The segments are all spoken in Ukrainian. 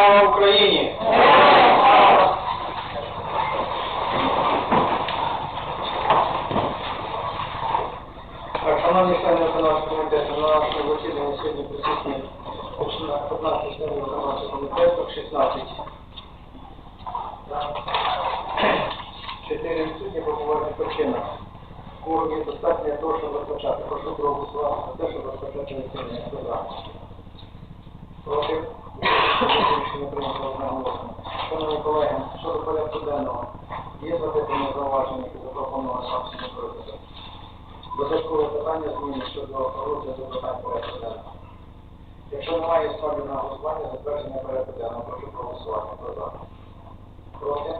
Слава Україні! Так, шановні члени виконавчого комітету, на нашому засіданні сьогодні присутні 15 членів виконавчого комітету, 16. Чотири відсутні по поважних причинах. Кворум достатньо того, щоб розпочати. Прошу проголосувати за те, щоб розпочати засідання. Проти? Шановні колеги, щодо порядку денного, є запитання зауваження, які запропоновані вам сьогодні? Додаткове питання зміни щодо розгляду питань порядку денного. Якщо немає ставлю на голосування, затвердження порядку денного, прошу проголосувати. Хто за? Проти?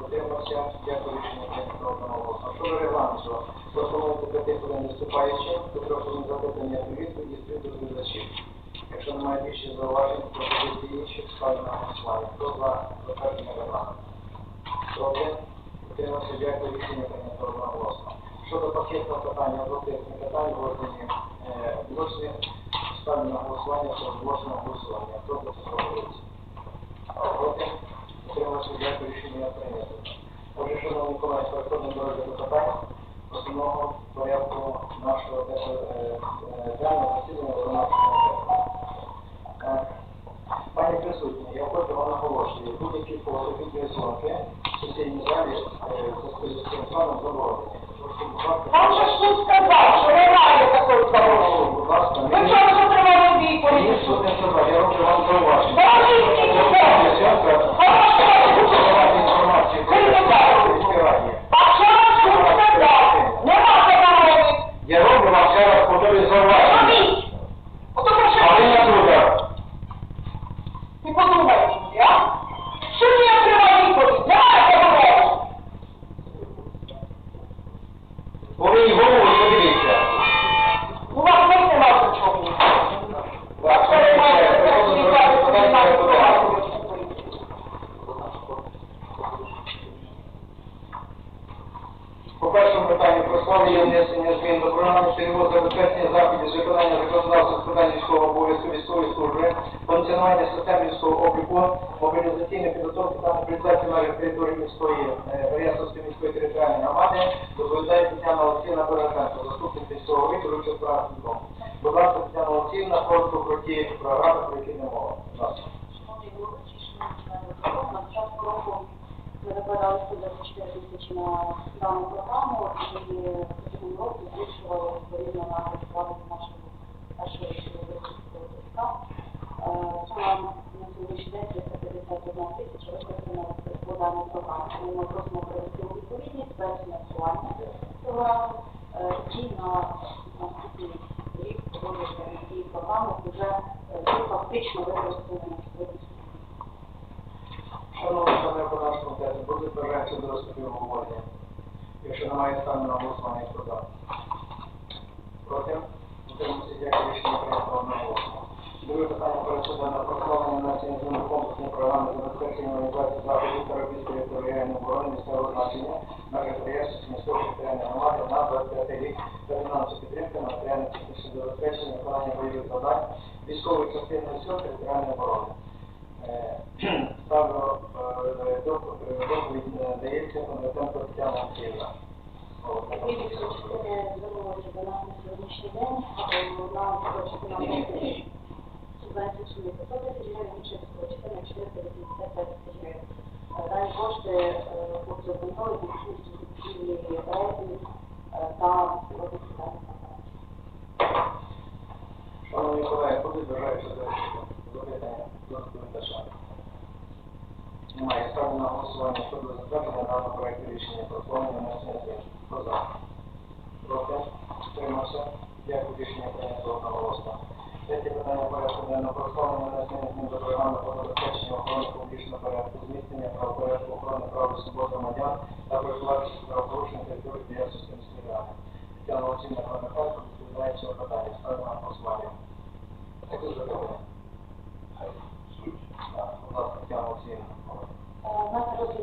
Утримався. Дякую, рішення прийнято одноголосно. Щодо регламенту, пропонується п'яти хвилин виступаючих, до трьох хвилин запитання відповіді, трьох до глядачів. Якщо немає більше зауважень, пропозиції інших, ставлю на голосування. Хто за затвердження регламенту? Проти? Утримався. Дякую, рішення прийнято одноголосно. Щодо пакетного питання, обов'язкових питань, роздані е, вносні, ставлю на голосування, що оголошено голосування. Хто за це пропозиції? Проти? Утримався. Дякую, рішення прийнято. Отже, шановні колеги, переходимо до розгляду питань основного порядку нашого е, е, денного засідання виконавчого комітету. Е, Пані присутні, я вам наголошую, будь-які фото, відеозйомки в сесійній залі е, за цим планом заборонені. Вам же суд сказав, що немає такої заборони. Ви чого ж отримали відповідь? Ні, суд не сказав, я роблю вам зауваження. Мені це. Зйомка, What Шановні члени виконкому, на початку року ми закладали 124 тисячі на дану програму і протягом року збільшували відповідно на працювання нашого першого військового ТСК. Сума на сьогоднішній день 351 тисяча використана по даній програмі. Тому ми просимо привести у відповідність без фінансування програми е, і на наступний рік продовжувати цієї програми вже е, фактично використані на сьогодні. Шановні члени виконавчого комітету, будуть бажаючи до розпитів обговорення. Якщо немає стану на голосування, хто за? Проти? Утримується, дякую, рішення прийнято одноголосно. Друге питання пересудне на прославлення внесення змін до комплексної програми забезпечення організації заходів Терапійської територіальної оборони місцевого значення на Григоріївській міської територіальної громади на 25 рік та фінансову підтримку на матеріально-технічне забезпечення виконання бойових завдань військової частини сил територіальної оборони. Е, Ставлю е, доп- е, доповідь е, дається Кондратенко Тетяна Олексіївна. О, Відповідно, звернулося до нас на сьогоднішній день, е, нам хочуть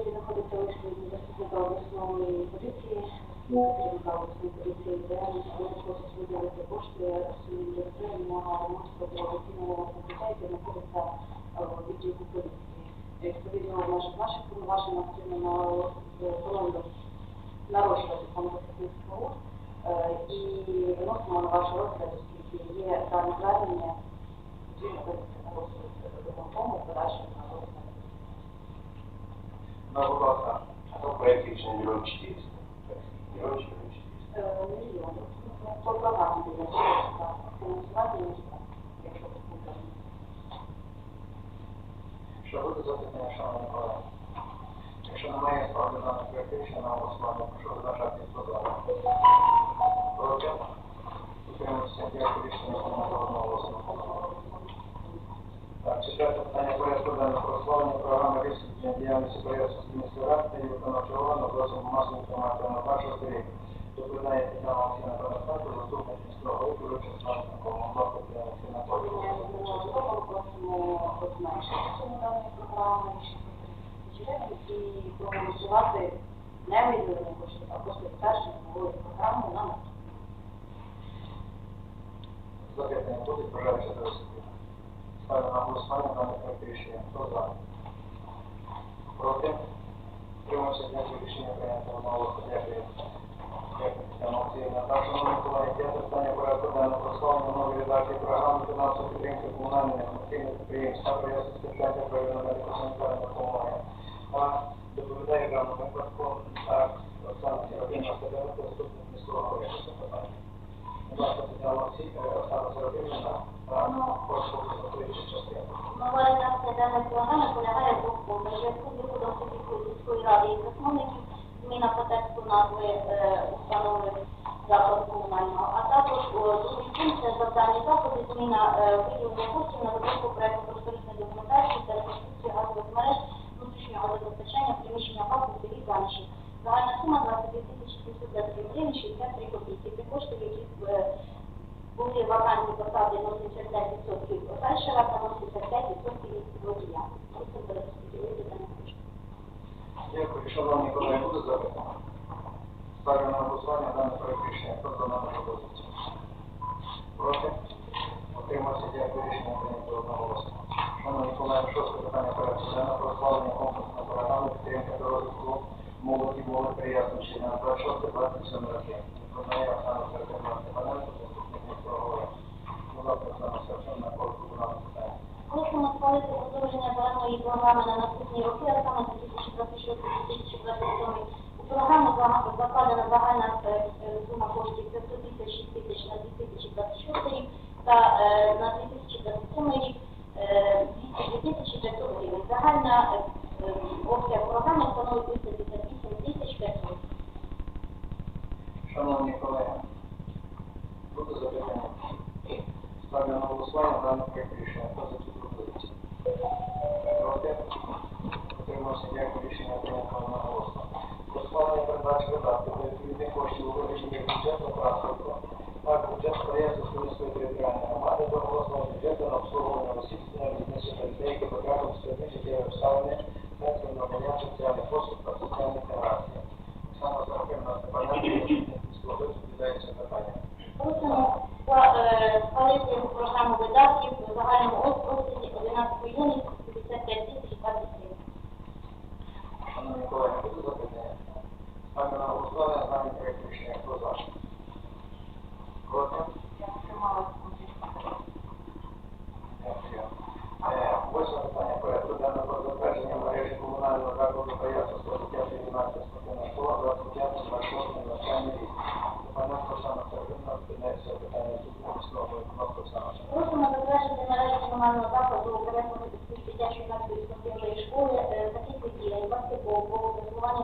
які знаходяться очі заступника обласної поліції, керівника обласної поліції ДН, вони просять виділити кошти сумі на ремонт професійного покриття, знаходиться в відділку поліції. Відповідно, наших наших повноважень активно на колонду нарощувати фонд захисних споруд і виносимо на ваш розгляд, оскільки є дане звернення, дуже розгляд виконкому подальшим на розгляд. No, Małgorzata, a to po jakiej cenę robić jest? Nie robić, robić jest. To prowadzi do lecznictwa, finansowanie lecznictwa, jak to powtórzę. Przechodzę do pytania Szanowni Panie. Utrzymanie jest ordynacji praktycznie na osłanie, proszę oznaczać jest dodane. Proszę, tutaj jest jakieś nie są na osłanie. ya me estoy acercando al final del día, pero cuando a ir a la de mi mamá. актуальний комплексна програма підтримки розвитку молоді, молодь приязно, що на 26-27 років. norėjosi surasti regioninę komandą dovanos nuo biudžeto nuo apsaugos nuo valstybės nuo biznės ir kad reikia pagalbos kad visi tie apsauliniai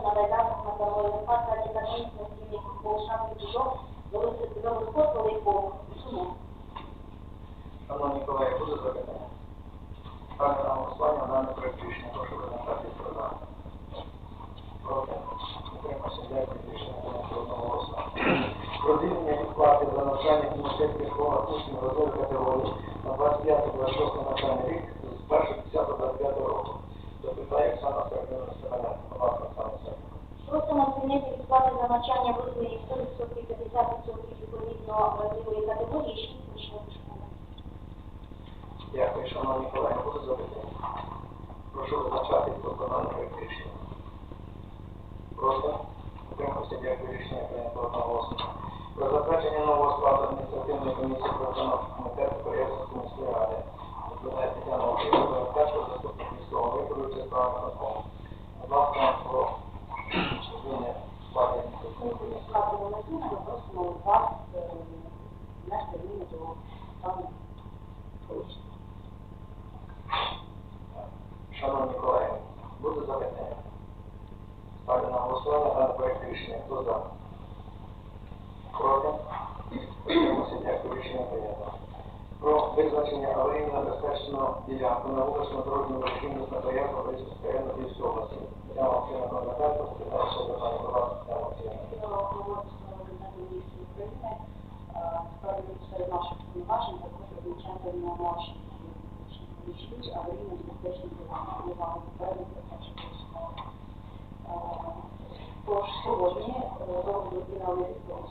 на майданах на Павлові Парка, де на місці, яких був шапки дужок, велися додому спорт, великого суму. Шановні колеги, буде запитання? Ставлю на голосування на проект рішення. Прошу визначати програму. Проти. Утримався. Дякую. Рішення було одноголосно. Продовження відплати за навчання в університетських школах учнів розових категорій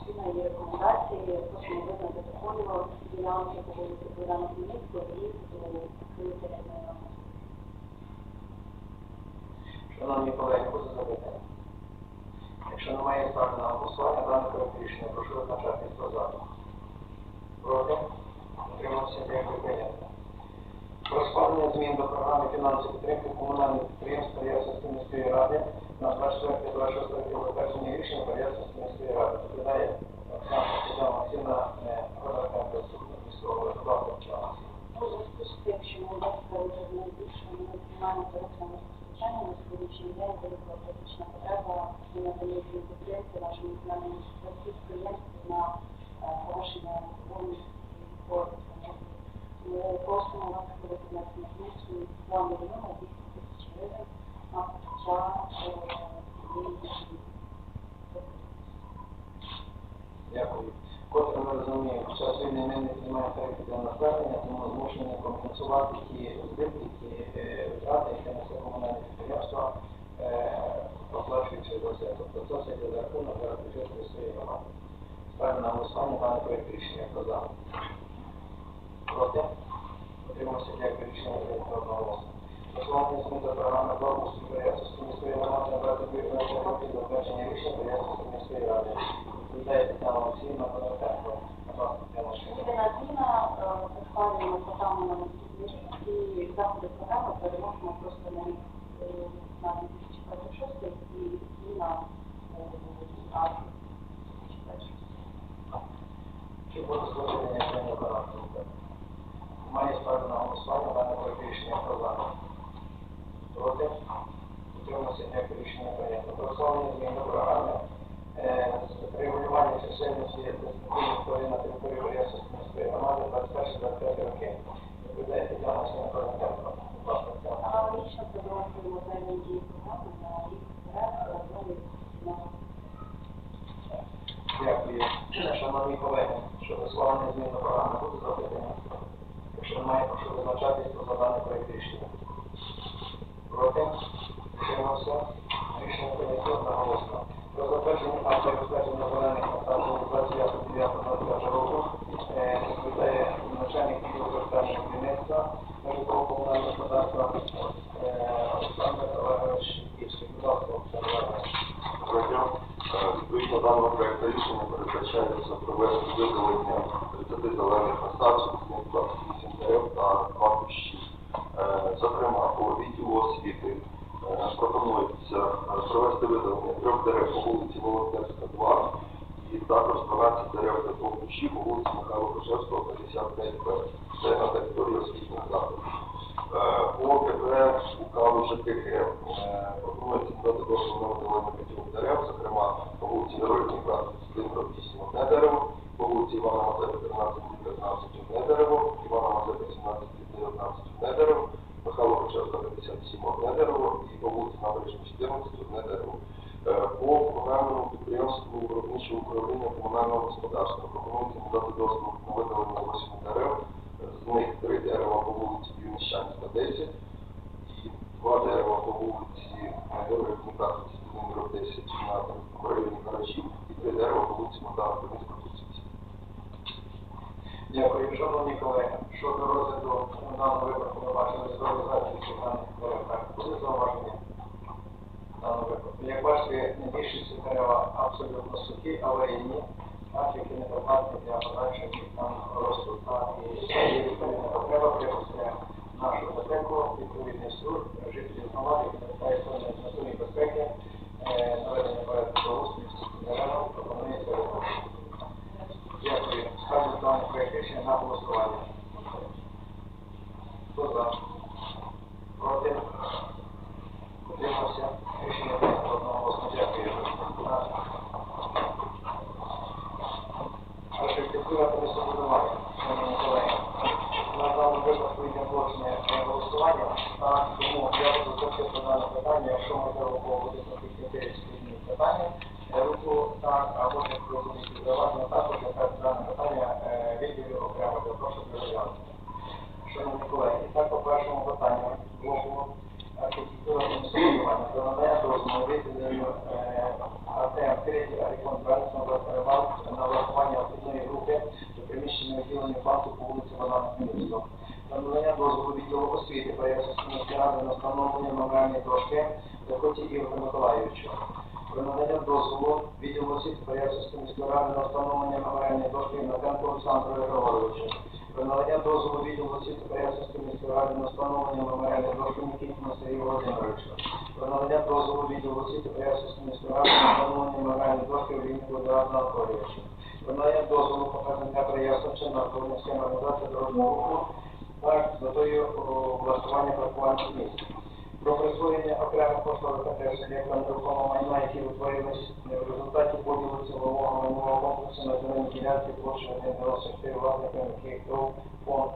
відповідна є рекомендації, просимо визнати такою ділянки по вулиці Богдана Хмельницького і до Київського Шановні колеги, буде запитання? Якщо немає ставлю на голосування, даний проект рішення, прошу визначатись хто за. Проти? Утримався, дякую, прийнято. Про складення змін до програми фінансової підтримки комунальних підприємств та Переяславської міської ради на 24-26 роки затвердження рішення Переяславської міської ради. Відповідає Оксана Максимовна, е, Городка, заступник міського Максимовна. У зв'язку з тим, що ми виставили найбільшому національному тарифному постачанню на сьогоднішній день національному підприємству на е, погашення повністю боргів. Ми просимо вас входити на комісію план мільйона 200 тисяч гривень Дякую. Котре ми розуміємо, що сьогодні ми не знімаємо тарифи для населення, тому змушені компенсувати ті збитки, ті е, втрати, які на несе комунальне підприємство, е, за це. Тобто це йде за рахунок за бюджету своєї громади. Ставлю на голосування даний проект рішення. Хто за? Проти? Отримався дякую рішення прийнято одноголосно. Послання змін до програми благоустрою Переяславської міської громади на 22 роки затвердження рішення Переяславської міської ради. Відповідає Тетяна Олексіївна Пономаренко. Будь ласка, Тетяна Олексіївна. Єдина зміна представлена програму на наступний рік і заходи програми переносимо просто на рік на 2026 і на Чи буде складення членів виконавчого комітету? Має ставити на голосування дане проект рішення про за. Проти? Утримався дякую рішення прийнято. Прославлення змін до програми е, з регулювання чисельності дисципліни історії на території Борисовської міської громади 21-25 роки. Відповідає Тетяна Олексійовна Павленко. Будь ласка, Тетяна. Аналогічно продовжуємо певні дії програми на рік вперед, разом на Дякую. Шановні колеги, щодо схвалення змін до програми буде запитання? Якщо немає, прошу визначатись про задане проєкт рішення. Проти? Утримався? Рішення Е, відповідно даного проекту рішення передбачається провести видалення 30 зелених насаджень, з них 28 дерев та 2 кущі. Е, Зокрема, по відділу освіти е, пропонується е, провести видалення трьох дерев по вулиці Волонтерська, 2 і також 12 дерев та 2 кущі по вулиці Михайла Кожевського, 55 Б. Це на території освітніх закладів. Е, По КП УКАВу ЖКГ е, пропонується дати дозвіл на видалення п'ятьох дерев, зокрема по вулиці Героїв Дніпра 31 8 одне дерево, по вулиці Івана Мазепи 13 15 одне дерево, Івана Мазепи 17 19 одне дерево, Михайло Кочевська 57 одне дерево і по вулиці Набережна 14 одне дерево. Е, По програмному підприємству виробничого управління комунального господарства пропонується надати дозвіл на видалення 8 дерев, з них три дерева по вулиці Півміщанська 10 і два дерева по вулиці Героїв Дніпра 31 10 на районі гаражів і три дерева по вулиці Богдана Хмельницького 38. Дякую. Шановні колеги, щодо розгляду даного випадку бачили з організації даних буде зауваження даного випадку. Як бачите, більшість дерева абсолютно сухі, аварійні, так, які не придатні для подальшого там росту. Є відповідна потреба припустити нашу безпеку, відповідний служб, жителів громади, на натурі безпеки, наведення порядку благоустрою дерев, пропонується виконати. Дякую. Ставлю даний проект рішення на голосування. Хто за? Проти? Утримався? Рішення прийнято одноголосно. Дякую. Архітектура та містобудування. Шановні колеги, на даному випадку йде блочне голосування, а тому я буду запитати дане питання, якщо можливо буде таких критерій спільні питання, е, руку так, або якщо буде піддавати також, яка дане питання е, відділю окремо, для того, щоб розглянути. Шановні колеги, і так по першому питанню блоку архітектура та містобудування, про надання дозволу відділенню АТМ Третій Арікон Бернс на врахування одної групи до приміщення відділення банку по вулиці Богдана Хмельницького. Про надання дозволу відділу освіти Переяславської міської ради на встановлення меморіальної дошки Захоті Ігоря Миколаївича. Про надання дозволу відділу освіти Переяславської міської ради на встановлення меморіальної дошки Гнатенко Олександру Григоровичу. Про надання дозволу відділу освіти Переяславської міської ради на встановлення меморіальної дошки Микітіну Сергію Володимировичу. Про надання дозволу відділу освіти Переяславської міської ради на встановлення меморіальної дошки Олійнику Едуарду Анатолійовичу. Про надання дозволу показника Переяславча на громадській організації дорожнього руху так, з метою влаштування паркувальних місць. Про присвоєння окремих послуг КТ суб'єктам нерухомого майна, які утворились в результаті поділу цілового майнового комплексу на земельній ділянці площі 1,94 власниками Київтов фонд.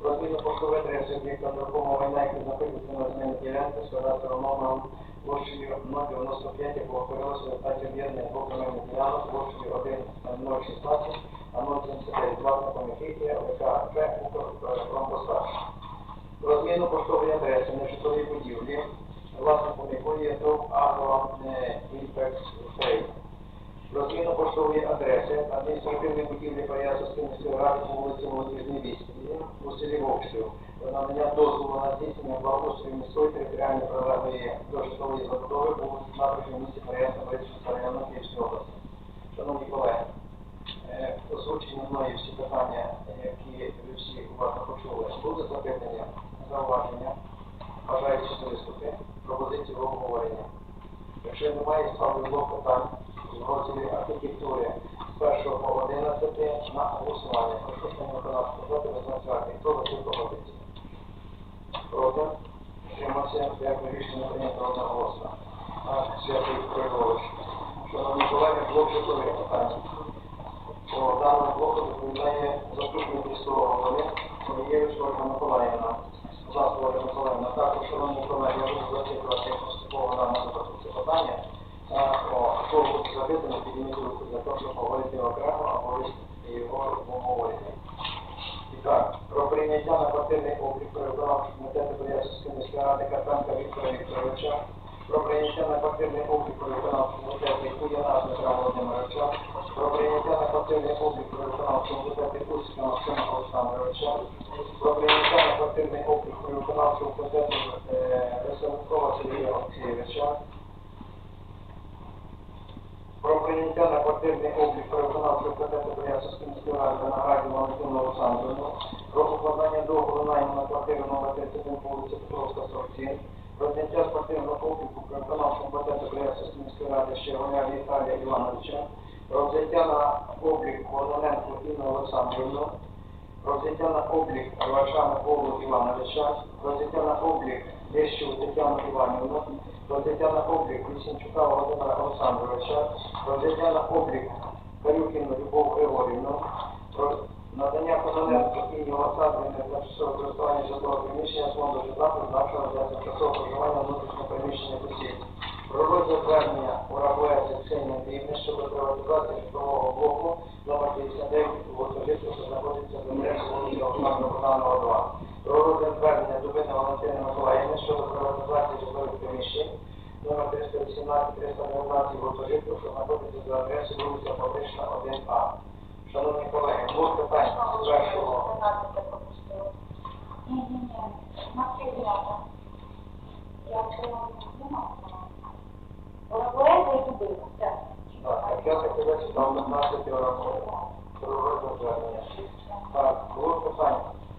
Про зміну поштової адреси об'єкта нерухомого майна, які знаходяться на земельній ділянці кадастровим номером площею 095, яку утворилося в результаті об'єднання двох земельних ділянок площею 1,016, а 0,79 власниками Київтов, ВК, Укрпромпостач про зміну поштової адреси нежитлової будівлі, власником якої є ТОВ Агро Імпекс Трейд. Про зміну поштової адреси. Адміністративної будівлі Переяславської міської ради по вулиці Молодіжній 200 у селі Вовчів. Надання дозволу на здійснення благоустрою міської територіальної problems руку для того, щоб говорити окремо або його обговорити. І так, про прийняття на квартирний облік переконавчого комітету Боярської міської ради Карпенка Віктора Вікторовича, про прийняття на квартирний облік виконавчого комітету Куяна Дмитра Володимировича, про прийняття на квартирний облік виконавчого комітету Курська Максима Олександровича, про прийняття на квартирний облік виконавчого комітету Веселкова Сергія Олексійовича, про прийняття на квартирний облік виконавчого комітету Боярської міської ради на Винограді Валентину Олександрівну, про укладання договору найму на квартиру номер 31 по вулиці Петровська, 47, про зняття з квартирного обліку виконавчого комітету Боярської міської ради Щервоня Віталія Івановича, про взяття на облік Кононенко Інну Олександрівну, про взяття на облік Рвача Миколу Івановича, про взяття на облік Лещу Тетяну Іванівну, про взяття на облік Лісінчука Володимира Олександровича, про взяття облік Карюкіну Любов Григорівну, про надання Кононенко Інні Олександрівни для часового користування житлового приміщення фонду житла, призначеного для тимчасового проживання внутрішнього приміщення осіб. Про розгляд звернення Урагуеці Ксенії Андріївни щодо приватизації житлового блоку номер 59 гуртожитку, що знаходиться в адресі вулиці Олександра Богданова 2. Про розгляд звернення Дубини Валентини Миколаївни щодо приватизації житлових приміщень номер 318 319 гуртожитку, що знаходиться за адресою вулиця Фабрична 1А. Шановні колеги, блок питань з першого. Я п'яте кілець там 15 років. Блок питань,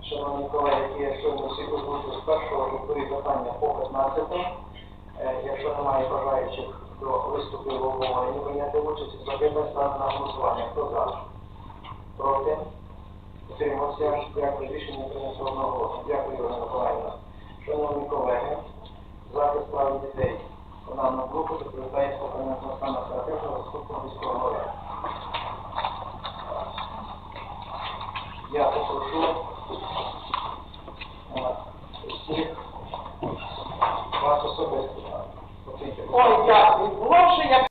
шановні колеги, які я щойно всіх озвучив з першого, відповідь питання по 15. Е, Якщо немає бажаючих до виступів в обговоренні прийняти участь, запитання ставити на голосування. Хто за? Проти? Утримався. Дякую. Рішення прийнято одного. Дякую, Ірина Миколаївна. Шановні колеги, захист прав дітей. Командну групу доповідає Степаненко Оксана Саратишна, заступник міського голови. Я попрошу особисто. Ой, дякую. Було вже як